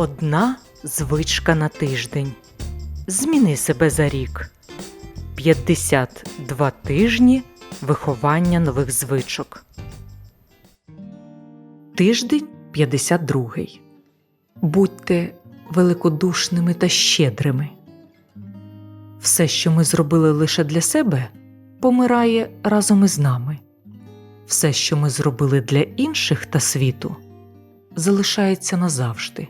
Одна звичка на тиждень. Зміни себе за рік. 52 тижні виховання нових звичок. Тиждень 52. Будьте великодушними та щедрими. Все, що ми зробили лише для себе, помирає разом із нами. Все, що ми зробили для інших та світу, залишається назавжди.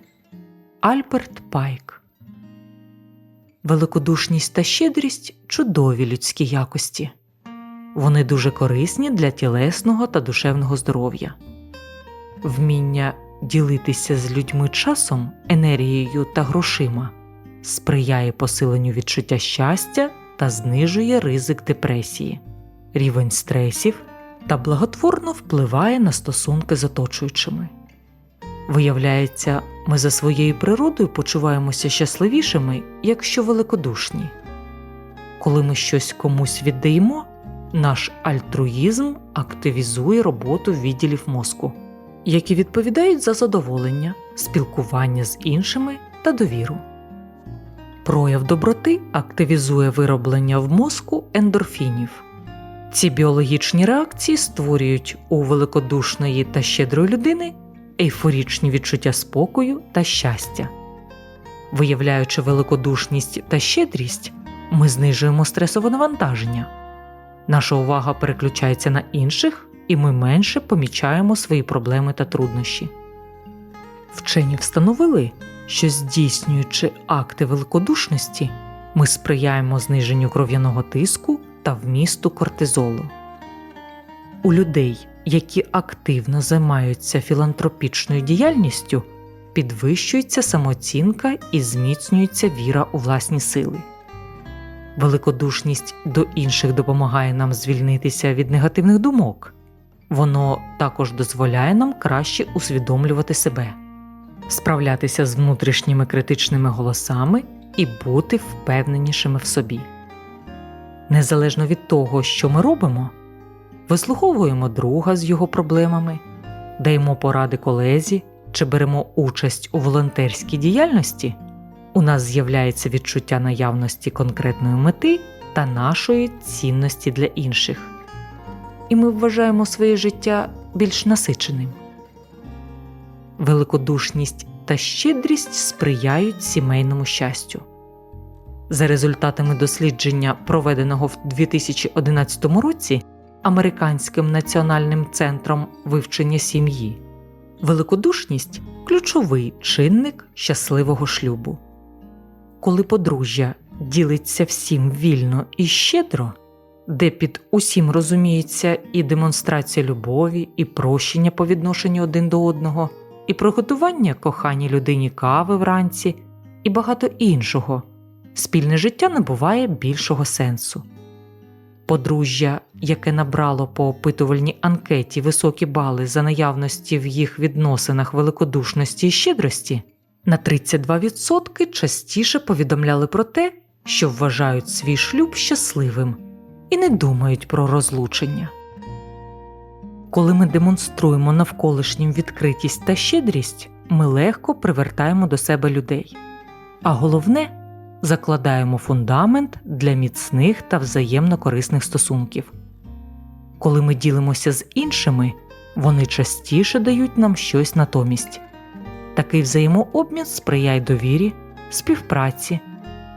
Альберт Пайк Великодушність та щедрість чудові людські якості. Вони дуже корисні для тілесного та душевного здоров'я. Вміння ділитися з людьми часом, енергією та грошима сприяє посиленню відчуття щастя та знижує ризик депресії, рівень стресів та благотворно впливає на стосунки з оточуючими. Виявляється, ми за своєю природою почуваємося щасливішими, якщо великодушні. Коли ми щось комусь віддаємо, наш альтруїзм активізує роботу відділів мозку, які відповідають за задоволення, спілкування з іншими та довіру. Прояв доброти активізує вироблення в мозку ендорфінів. Ці біологічні реакції створюють у великодушної та щедрої людини ейфорічні відчуття спокою та щастя. Виявляючи великодушність та щедрість, ми знижуємо стресове навантаження. Наша увага переключається на інших, і ми менше помічаємо свої проблеми та труднощі. Вчені встановили, що здійснюючи акти великодушності, ми сприяємо зниженню кров'яного тиску та вмісту кортизолу. У людей, які активно займаються філантропічною діяльністю, підвищується самооцінка і зміцнюється віра у власні сили. Великодушність до інших допомагає нам звільнитися від негативних думок. Воно також дозволяє нам краще усвідомлювати себе, справлятися з внутрішніми критичними голосами і бути впевненішими в собі. Незалежно від того, що ми робимо, вислуховуємо друга з його проблемами, даємо поради колезі чи беремо участь у волонтерській діяльності, у нас з'являється відчуття наявності конкретної мети та нашої цінності для інших, і ми вважаємо своє життя більш насиченим. Великодушність та щедрість сприяють сімейному щастю. За результатами дослідження, проведеного в 2011 році Американським національним центром вивчення сім'ї, великодушність ключовий чинник щасливого шлюбу. Коли подружжя ділиться всім вільно і щедро, де під усім розуміється і демонстрація любові, і прощення по відношенню один до одного, і приготування коханій людині кави вранці, і багато іншого, спільне життя набуває більшого сенсу. Подружжя, яке набрало по опитувальній анкеті високі бали за наявності в їх відносинах великодушності і щедрості, на 32% частіше повідомляли про те, що вважають свій шлюб щасливим і не думають про розлучення. Коли ми демонструємо навколишнім відкритість та щедрість, ми легко привертаємо до себе людей. А головне закладаємо фундамент для міцних та взаємно корисних стосунків. Коли ми ділимося з іншими, вони частіше дають нам щось натомість. Такий взаємообмін сприяє довірі, співпраці,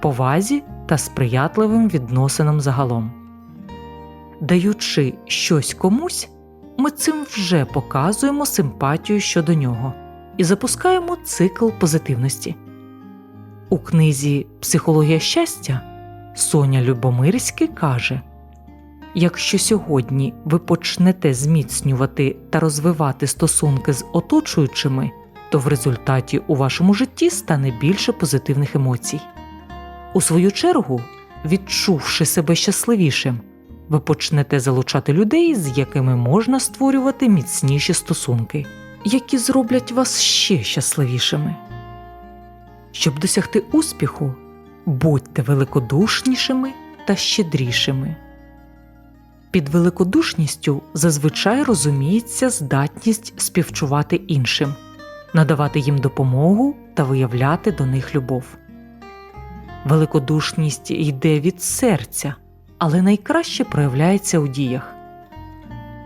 повазі та сприятливим відносинам загалом. Даючи щось комусь, ми цим вже показуємо симпатію щодо нього і запускаємо цикл позитивності. У книзі Психологія щастя Соня Любомирський каже: Якщо сьогодні ви почнете зміцнювати та розвивати стосунки з оточуючими, то в результаті у вашому житті стане більше позитивних емоцій. У свою чергу, відчувши себе щасливішим, ви почнете залучати людей, з якими можна створювати міцніші стосунки, які зроблять вас ще щасливішими. Щоб досягти успіху, будьте великодушнішими та щедрішими. Під великодушністю зазвичай розуміється здатність співчувати іншим, надавати їм допомогу та виявляти до них любов. Великодушність йде від серця, але найкраще проявляється у діях.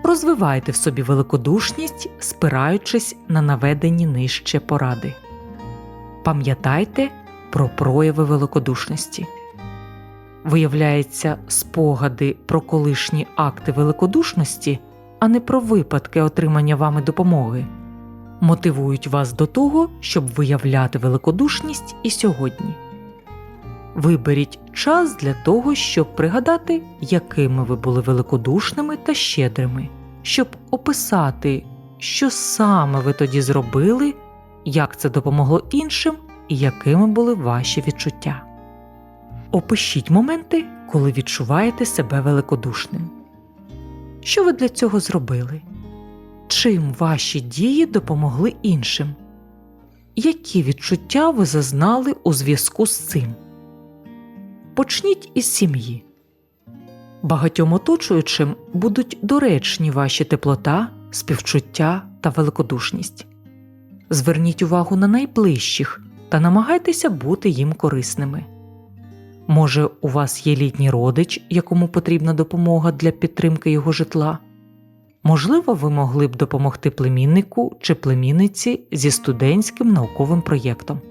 Розвивайте в собі великодушність, спираючись на наведені нижче поради. Пам'ятайте про прояви великодушності. Виявляється, спогади про колишні акти великодушності, а не про випадки отримання вами допомоги, мотивують вас до того, щоб виявляти великодушність і сьогодні. Виберіть час для того, щоб пригадати, якими ви були великодушними та щедрими, щоб описати, що саме ви тоді зробили, як це допомогло іншим і якими були ваші відчуття. Опишіть моменти, коли відчуваєте себе великодушним. Що ви для цього зробили? Чим ваші дії допомогли іншим? Які відчуття ви зазнали у зв'язку з цим? Почніть із сім'ї. Багатьом оточуючим будуть доречні ваші теплота, співчуття та великодушність. Зверніть увагу на найближчих та намагайтеся бути їм корисними. Може, у вас є літній родич, якому потрібна допомога для підтримки його житла. Можливо, ви могли б допомогти племіннику чи племінниці зі студентським науковим проєктом.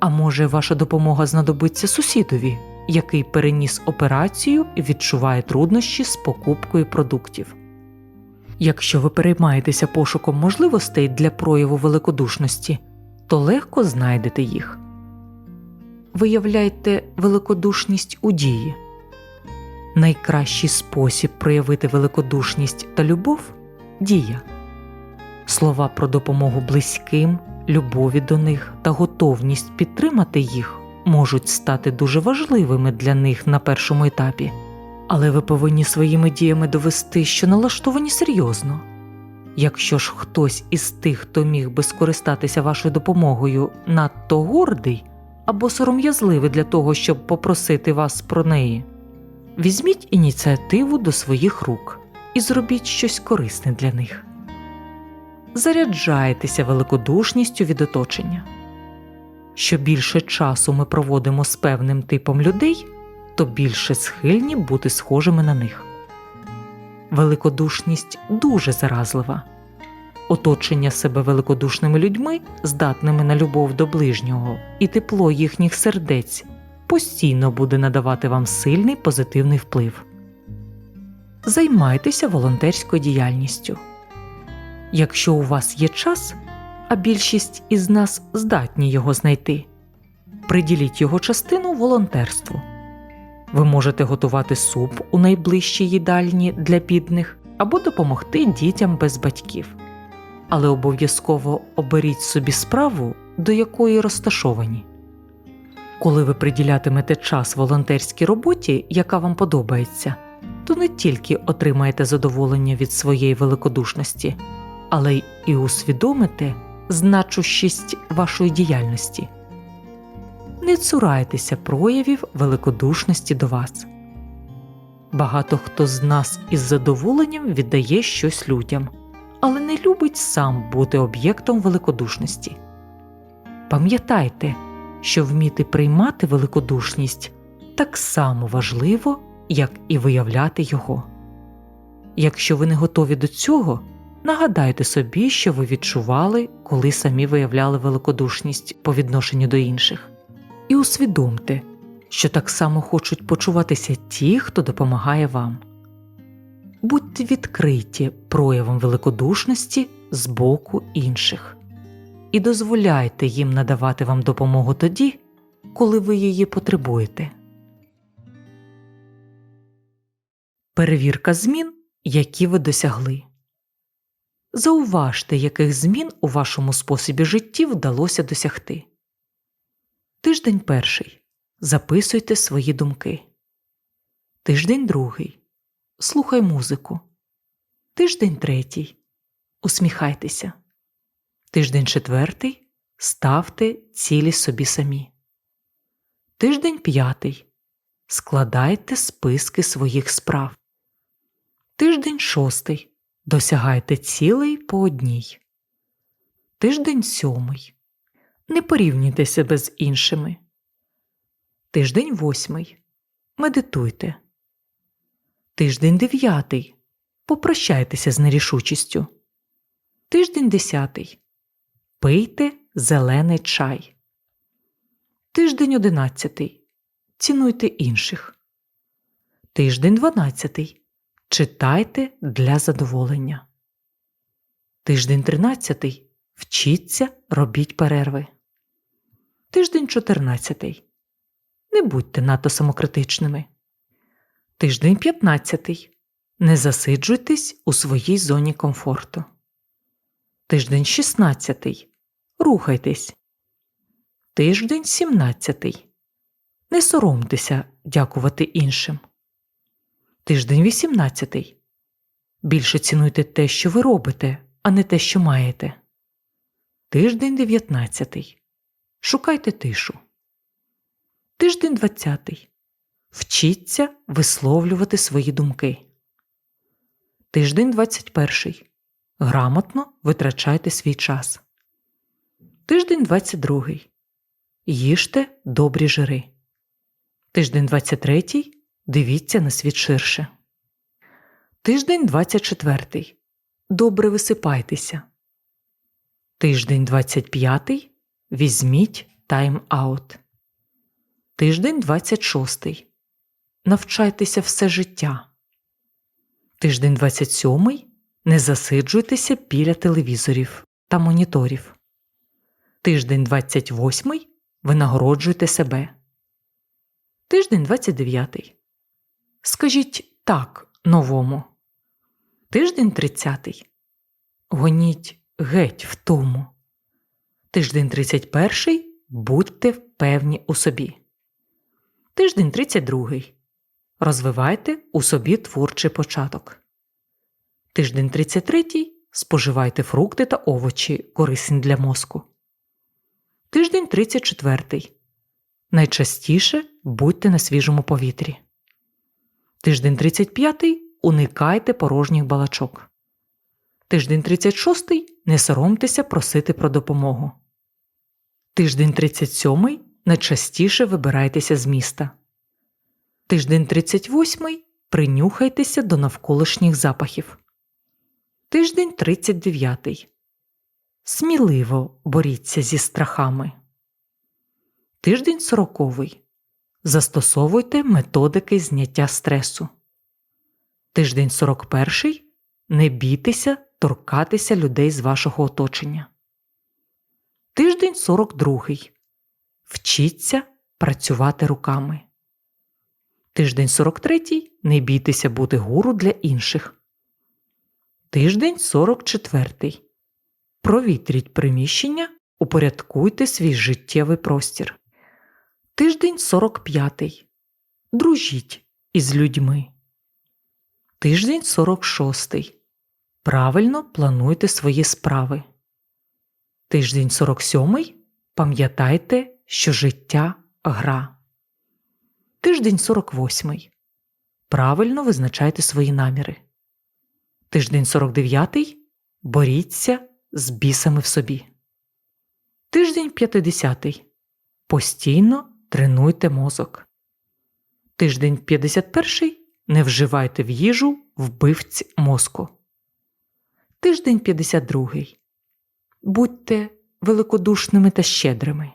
А може, ваша допомога знадобиться сусідові, який переніс операцію і відчуває труднощі з покупкою продуктів. Якщо ви переймаєтеся пошуком можливостей для прояву великодушності, то легко знайдете їх. Виявляйте великодушність у дії. Найкращий спосіб проявити великодушність та любов дія. Слова про допомогу близьким, любові до них та готовність підтримати їх можуть стати дуже важливими для них на першому етапі, але ви повинні своїми діями довести, що налаштовані серйозно. Якщо ж хтось із тих, хто міг би скористатися вашою допомогою, надто гордий або сором'язливий для того, щоб попросити вас про неї, візьміть ініціативу до своїх рук і зробіть щось корисне для них. Заряджайтеся великодушністю від оточення. Що більше часу ми проводимо з певним типом людей, то більше схильні бути схожими на них. Великодушність дуже заразлива. Оточення себе великодушними людьми, здатними на любов до ближнього і тепло їхніх сердець, постійно буде надавати вам сильний позитивний вплив. Займайтеся волонтерською діяльністю. Якщо у вас є час, а більшість із нас здатні його знайти, приділіть його частину волонтерству. Ви можете готувати суп у найближчій їдальні для бідних або допомогти дітям без батьків. Але обов'язково оберіть собі справу, до якої розташовані. Коли ви приділятимете час волонтерській роботі, яка вам подобається, то не тільки отримаєте задоволення від своєї великодушності, але й усвідомите значущість вашої діяльності не цурайтеся проявів великодушності до вас. Багато хто з нас із задоволенням віддає щось людям, але не любить сам бути об'єктом великодушності. Пам'ятайте, що вміти приймати великодушність так само важливо, як і виявляти його. Якщо ви не готові до цього, нагадайте собі, що ви відчували, коли самі виявляли великодушність по відношенню до інших і усвідомте, що так само хочуть почуватися ті, хто допомагає вам. Будьте відкриті проявом великодушності з боку інших і дозволяйте їм надавати вам допомогу тоді, коли ви її потребуєте. Перевірка змін, які ви досягли. Зауважте, яких змін у вашому способі житті вдалося досягти. Тиждень перший. Записуйте свої думки. Тиждень другий. Слухай музику. Тиждень третій. Усміхайтеся. Тиждень четвертий. Ставте цілі собі самі. Тиждень п'ятий. Складайте списки своїх справ. Тиждень шостий. Досягайте цілей по одній. Тиждень сьомий. Не порівнюйте себе з іншими. Тиждень восьмий. Медитуйте. Тиждень дев'ятий. Попрощайтеся з нерішучістю. Тиждень десятий. Пийте зелений чай. Тиждень одинадцятий. Цінуйте інших. Тиждень дванадцятий. Читайте для задоволення. Тиждень тринадцятий. Вчіться, робіть перерви. Тиждень чотирнадцятий. Не будьте надто самокритичними. Тиждень п'ятнадцятий. Не засиджуйтесь у своїй зоні комфорту. Тиждень шістнадцятий. Рухайтесь. Тиждень сімнадцятий. Не соромтеся дякувати іншим. Тиждень вісімнадцятий. Більше цінуйте те, що ви робите, а не те, що маєте. Тиждень дев'ятнадцятий. Шукайте тишу. Тиждень двадцятий. Вчіться висловлювати свої думки. Тиждень двадцять перший. Грамотно витрачайте свій час. Тиждень двадцять другий. Їжте добрі жири. Тиждень двадцять третій. Дивіться на світ ширше. Тиждень двадцять четвертий. Добре висипайтеся. Тиждень 25. Візьміть тайм-аут. Тиждень 26. Навчайтеся все життя. Тиждень 27. Не засиджуйтеся біля телевізорів та моніторів. Тиждень 28. Винагороджуйте себе. Тиждень 29. Скажіть так новому. Тиждень 30. Гоніть геть в тому. Тиждень 31. Будьте впевні у собі. Тиждень 32. Розвивайте у собі творчий початок. Тиждень 33. Споживайте фрукти та овочі, корисні для мозку. Тиждень 34. Найчастіше будьте на свіжому повітрі. Тиждень 35. Уникайте порожніх балачок. Тиждень 36. Не соромтеся просити про допомогу. Тиждень 37. Найчастіше вибирайтеся з міста. Тиждень 38. Принюхайтеся до навколишніх запахів. Тиждень 39. Сміливо боріться зі страхами. Тиждень 40. Застосовуйте методики зняття стресу. Тиждень 41. Не бійтеся торкатися людей з вашого оточення. Тиждень 42. Вчіться працювати руками. Тиждень 43. Не бійтеся бути гуру для інших. Тиждень 44. Провітріть приміщення, упорядкуйте свій життєвий простір. Тиждень 45. Дружіть із людьми. Тиждень 46. Правильно плануйте свої справи. Тиждень 47. Пам'ятайте, що життя гра. Тиждень 48. Правильно визначайте свої наміри. Тиждень 49. Боріться з бісами в собі. Тиждень 50. Постійно тренуйте мозок. Тиждень 51. Не вживайте в їжу вбивць мозку. Тиждень 52. Будьте великодушними та щедрими.